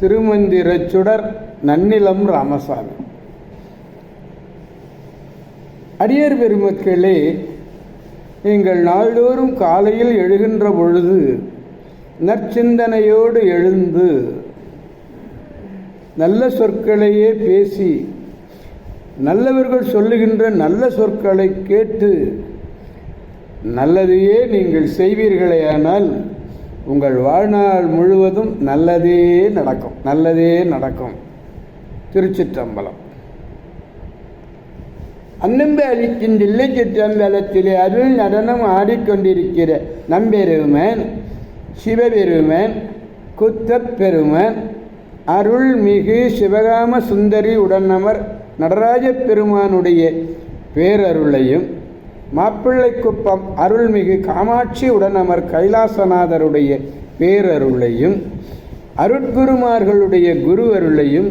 திருமந்திரச் சுடர் நன்னிலம் ராமசாமி. அடியர் பெருமக்களே நீங்கள் நாள்தோறும் காலையில் எழுகின்ற பொழுது நற்சிந்தனையோடு எழுந்து நல்ல சொற்களையே பேசி நல்லவர்கள் சொல்லுகின்ற நல்ல சொற்களை கேட்டு நல்லதையே நீங்கள் செய்வீர்களேயானால் உங்கள் வாழ்நாள் முழுவதும் நல்லதே நடக்கும். நல்லதே நடக்கும். திருச்சிற்றம்பலம். அன்னம்பே அளிக்கும் தில்லை சிற்றம்பலத்திலே அருள் நடனம் ஆடிக்கொண்டிருக்கிற நம்பெருமன் சிவபெருமன் குத்தப்பெருமன் அருள்மிகு சிவகாம சுந்தரி உடனமர் நடராஜ பெருமானுடைய பேரருளையும் மாப்பிள்ளைக்குப்பம் அருள்மிகு காமாட்சி உடனமர் கைலாசநாதருடைய பேரருளையும் அருட்குருமார்களுடைய குரு அருளையும்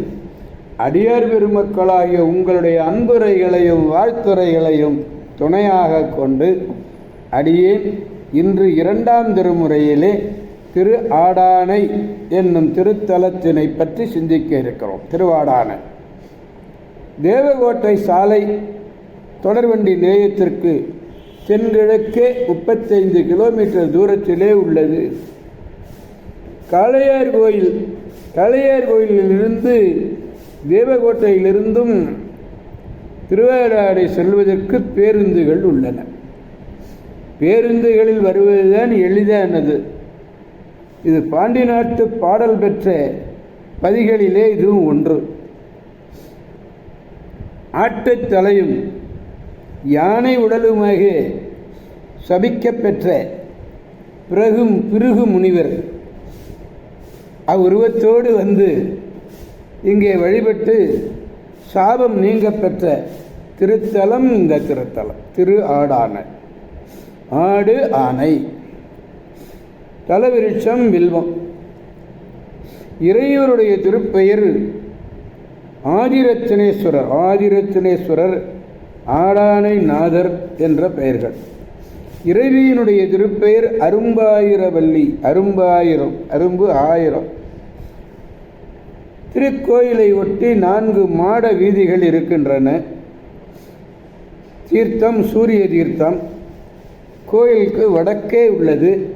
அடியார் பெருமக்களாகிய உங்களுடைய அன்புரைகளையும் வாழ்த்துரைகளையும் துணையாக கொண்டு அடியேன் இன்று இரண்டாம் திருமுறையிலே திரு ஆடானை என்னும் திருத்தலத்தினை பற்றி சிந்திக்க இருக்கிறோம். திருவாடானை. தேவகோட்டை சாலை தொடர்வண்டி நிலையத்திற்கு தென்கிழக்கே முப்பத்தைந்து கிலோமீட்டர் தூரத்திலே உள்ளது. காளையார் கோயில் காளையார் கோயிலிலிருந்து தேவகோட்டையிலிருந்தும் திருவாடாடை செல்வதற்கு பேருந்துகள் உள்ளன. பேருந்துகளில் வருவதுதான் எளிதானது. இது பாண்டி நாட்டு பாடல் பெற்ற பதிகளிலே இதுவும் ஒன்று. ஆட்டைத் தலையும் யானை உடலுமாக சபிக்கப் பெற்ற பிறகும் பிருகு முனிவர். அவ்வுருவத்தோடு வந்து இங்கே வழிபட்டு சாபம் நீங்க பெற்ற திருத்தலம் இந்த திருத்தலம். திரு ஆடானை. ஆடு ஆனை. தலவிருட்சம் வில்வம். இறையூருடைய திருப்பெயர் ஆதிரத்தினேஸ்வரர். ஆதிரத்தினேஸ்வரர். ஆடானை நாதர் என்ற பெயர்கள். இறைவியினுடைய திருப்பெயர் அரும்பாயிரவல்லி அரும்பாயிரம் அரும்பு ஆயிரம். திருக்கோயிலை ஒட்டி நான்கு மாட வீதிகள் இருக்கின்றன. தீர்த்தம் சூரிய தீர்த்தம். கோயிலுக்கு வடக்கே உள்ளது.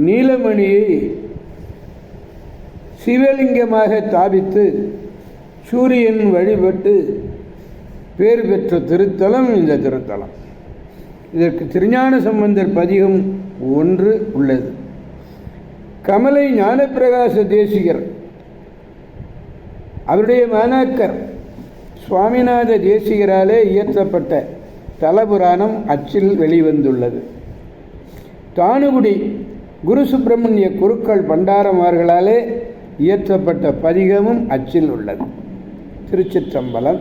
நீலமணியை சிவலிங்கமாக தாபித்து சூரியன் வழிபட்டு பேர் பெற்ற திருத்தலம் இந்த திருத்தலம். இதற்கு திருஞான சம்பந்தர் பதிகம் ஒன்று உள்ளது. கமலை ஞானப்பிரகாச தேசிகர் அவருடைய மாணாக்கர் சுவாமிநாத தேசிகராலே இயற்றப்பட்ட தலபுராணம் அச்சில் வெளிவந்துள்ளது. தானுகுடி குரு சுப்பிரமணிய குருக்கள் பண்டாரமார்களாலே இயற்றப்பட்ட பதிகமும் அச்சில் உள்ளது. திருச்சிற்றம்பலம்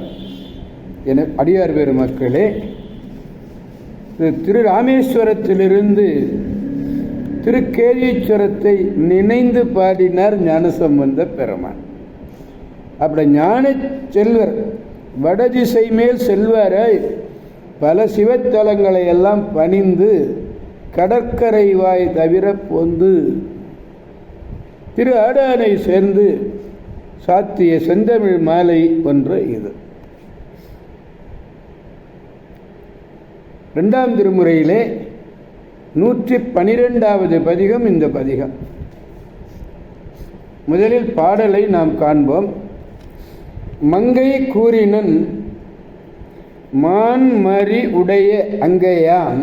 என அடியார் பெருமக்களே இது திரு ராமேஸ்வரத்திலிருந்து திருக்கேதீஸ்வரத்தை நினைந்து பாடினார் ஞானசம்பந்த பெருமான். அப்படி ஞான செல்வர் வடதிசை மேல் செல்வாரை பல சிவத்தலங்களை எல்லாம் பணிந்து கடற்கரை வாய் தவிர பொந்து திரு ஆடானை சேர்ந்து சாத்திய செந்தமிழ் மாலை ஒன்று இது. ரெண்டாம் திருமுறையிலே நூற்றி பனிரெண்டாவது பதிகம் இந்த பதிகம். முதலில் பாடலை நாம் காண்போம். மங்கை கூறினன் மான் மறி உடைய அங்கையாம்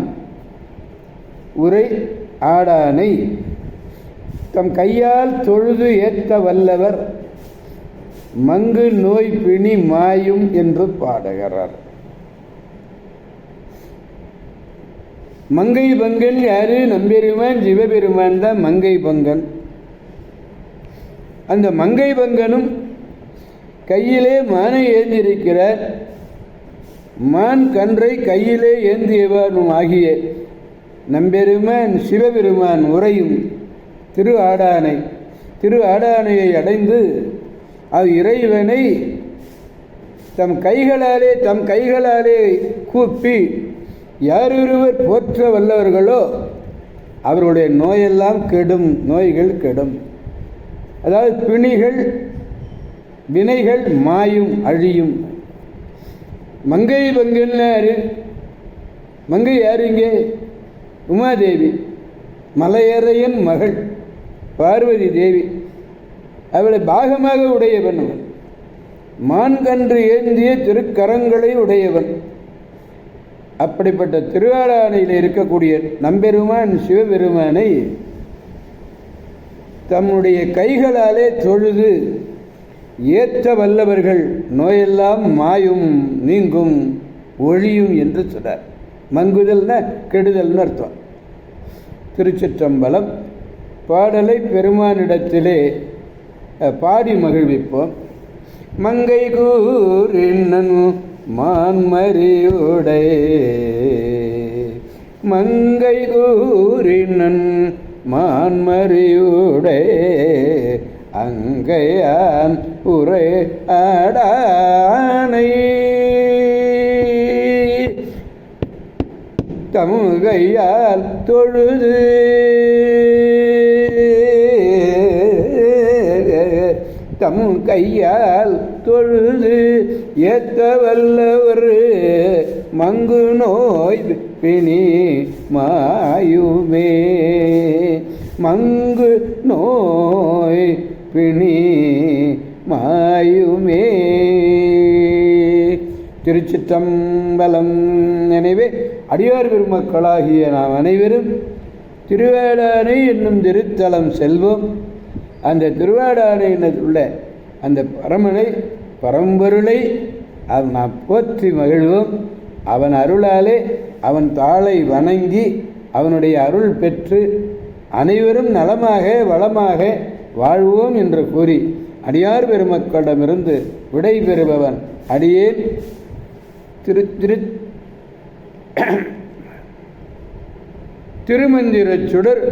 உரை ஆடானை. தம் கையால் தொழுது ஏத்த வல்லவர் மங்கு நோய் பிணி மாயும் என்று பாடுகிறார். மங்கை பங்கன் யாரு? நம்பெருமான் சிவபெருமான் தான் மங்கை பங்கன் அந்த மங்கை பங்கனும் கையிலே மானை ஏந்தியிருக்கிறார் மான் கன்றை கையிலே ஏந்தியவனும் ஆகிய நம்பெருமான் சிவபெருமான் உரையும் திரு ஆடானை. திரு ஆடானையை அடைந்து அது இறைவனை தம் கைகளாலே தம் கைகளாலே கூப்பி யாரொருவர் போற்ற வல்லவர்களோ அவர்களுடைய நோயெல்லாம் கெடும் நோய்கள் கெடும். அதாவது பிணிகள் வினைகள் மாயும் அழியும். மங்கை பங்குன்னு யாரு? மங்கை யார் இங்கே? உமாதேவி. மலையறையன் மகள் பார்வதி தேவி. அவளை பாகமாக உடையவன் அவன். மான்கன்று ஏந்திய திருக்கரங்களை உடையவன். அப்படிப்பட்ட திருவாடானையில் இருக்கக்கூடிய நம்பெருமான் சிவபெருமானை தம்முடைய கைகளாலே தொழுது ஏற்ற வல்லவர்கள் நோயெல்லாம் மாயும் நீங்கும் ஒழியும் என்று சொன்னார். மங்குதல்னா கெடுதல்னு அர்த்தம். திருச்சிற்றம்பலம் பாடலை பெருமானிடத்திலே பாடி மகிழ்விப்போம். மங்கை கூறினன் மான்மறியுடை மங்கை கூறினன் மான்மறியுடை அங்கையான் உரை ஆடானை. தமுகையால் தொழுது. தம் கையால் தொழுது ஏத்த வல்லவர் மங்கு நோய் பிணி மாயுமே. மங்கு நோய் பிணி மாயுமே. திருச்சிற்றம்பலம். எனவே அடியார் பெருமக்களாகிய நாம் அனைவரும் திருவேடானை என்னும் திருத்தலம் செல்வோம். அந்த திருவேடானையில் உள்ள அந்த பரமனை பரம்பொருளை அவன் நாம் போற்றி மகிழ்வோம். அவன் அருளாலே அவன் தாளை வணங்கி அவனுடைய அருள் பெற்று அனைவரும் நலமாக வளமாக வாழ்வோம் என்று கூறி அடியார் பெருமக்களிடமிருந்து விடை பெறுபவன் அடியேன். திரு திரு திருமந்திரச் சுடர்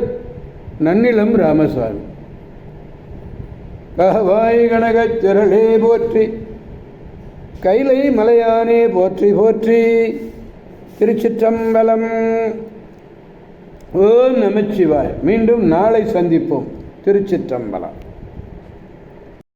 நன்னிலம் ராமசாமி. கஹவாய் கனகச் போற்றி. கைலை மலையானே போற்றி போற்றி. திருச்சிற்றம்பலம். ஓம் நமச்சிவாய். மீண்டும் நாளை சந்திப்போம். திருச்சிற்றம்பலம்.